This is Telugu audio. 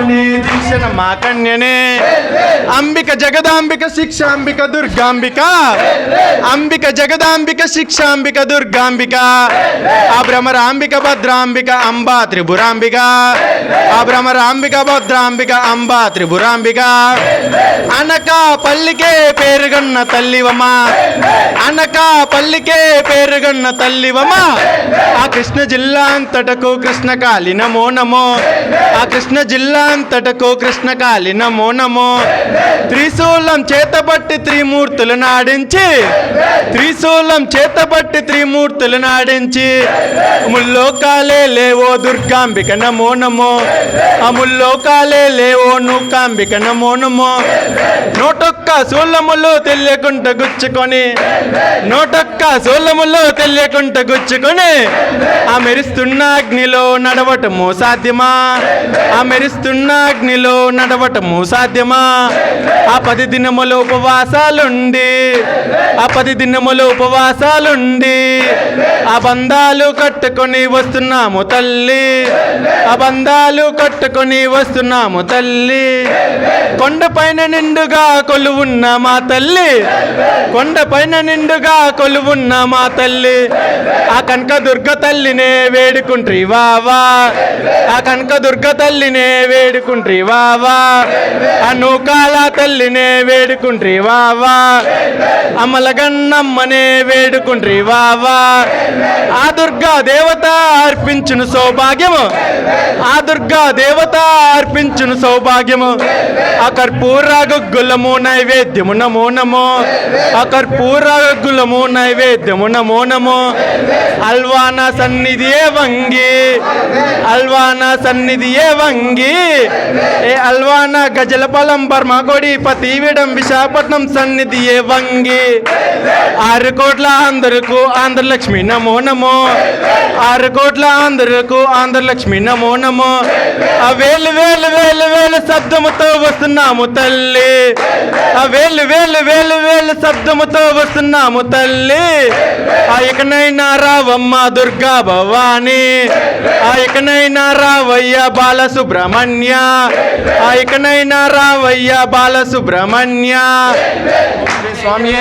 అమ్మనే దీక్షణ మా కన్యనే. అంబిక జగదాంబిక శిక్షాంబిక దుర్గాంబిక. అంబిక జగదాంబిక శిక్షాంబిక దుర్గాంబిక. ఆ భ్రమరాంబిక భద్రాంబిక అంబా త్రిపురాంబిక. ఆ భ్రమరాంబిక భద్రాంబిక అంబా త్రిపురాంబిక. అనక పల్లికే పేరుగన్న తల్లివమ్మ. అనక పల్లికే పేరుగన్న తల్లివమ్మ. ఆ కృష్ణ జిల్లా అంతటకు కృష్ణ కాళి నమో నమో. ఆ కృష్ణ జిల్లా అంతటకు కృష్ణ కాళి నమో నమో. త్రిశూలం చేతబట్టి త్రిమూర్తులు నాడించి త్రిశూలం చేతబట్టి త్రిమూర్తులు నాడించి ముల్లోకాలే లేవో దుర్గాంబిక నమో నమో. ఆ ముల్లోకాలే లేవో నూకాంబిక నమో నమో. నోటొక్క శూలములు తెలియకుంట గుచ్చుకొని నోటొక్క శూలములు తెలియకుంట గుచ్చుకొని ఆ మెరుస్తున్న అగ్నిలో నడవటము సాధ్యమా? ఆ మెరుస్తున్న అగ్నిలో నడవటము సాధ్యమా? ఆ పది దినములు ఉపవాసాలుండి ఆ పది దినములు ఉపవాసాలుండి ఆ బంధాలు కట్టుకొని వస్తున్నాము తల్లి. ఆ బంధాలు కట్టుకొని వస్తున్నాము తల్లి. కొండపైన నిండుగా కొలువున్న మా తల్లి. కొండపైన నిండుగా కొలువున్న మా తల్లి. ఆ కనక దుర్గ తల్లినే వేడుకుంట్రి వావా. ఆ కనక దుర్గ తల్లినే వేడుకుంట్రి వావా. ఆ నూకాల తల్లినే వేడుకుంట్రి వావా. అమలగన్నమ్మనే వేడుకుంట్రి వావా. ఆ దుర్గా దేవత అర్పించును సౌభాగ్యము. ఆ దుర్గా దేవత అర్పించును సౌభాగ్యము. ఆ కర్పూర గులము నైవేద్యము నమో నమో. ఆ కర్పూర నైవేద్యము నమో నమో. అల్వానా సన్నిధియే వంగి అల్వాన సన్నిధియే వంగి ఏ అల్వాన గజలపలం బర్మగొడి పతివిడం విశాఖపట్నం సన్నిధియే వంగి. ఆరు కోట్ల ఆంధ్రకు ఆంధ్రలక్ష్మి నమో నమో. ఆరు కోట్ల ఆంధ్రకు ఆంధ్రలక్ష్మి నమో నమో. ఆ వేలు వేలు వేలు వేలు శబ్దముతో వస్తున్నాము తల్లి. ఆ వేలు వేలు వేలు వేలు శబ్దముతో వస్తున్నాము తల్లి. ఆ ఇకనైనా రావమ్మ దుర్గా భవాని. ఆ ఇకనైనా ఇకనైనా రావయ్య బాలసుబ్రహ్మణ్య. ఆ ఇకనైనా రావయ్య బాలసుబ్రహ్మణ్య. స్వామి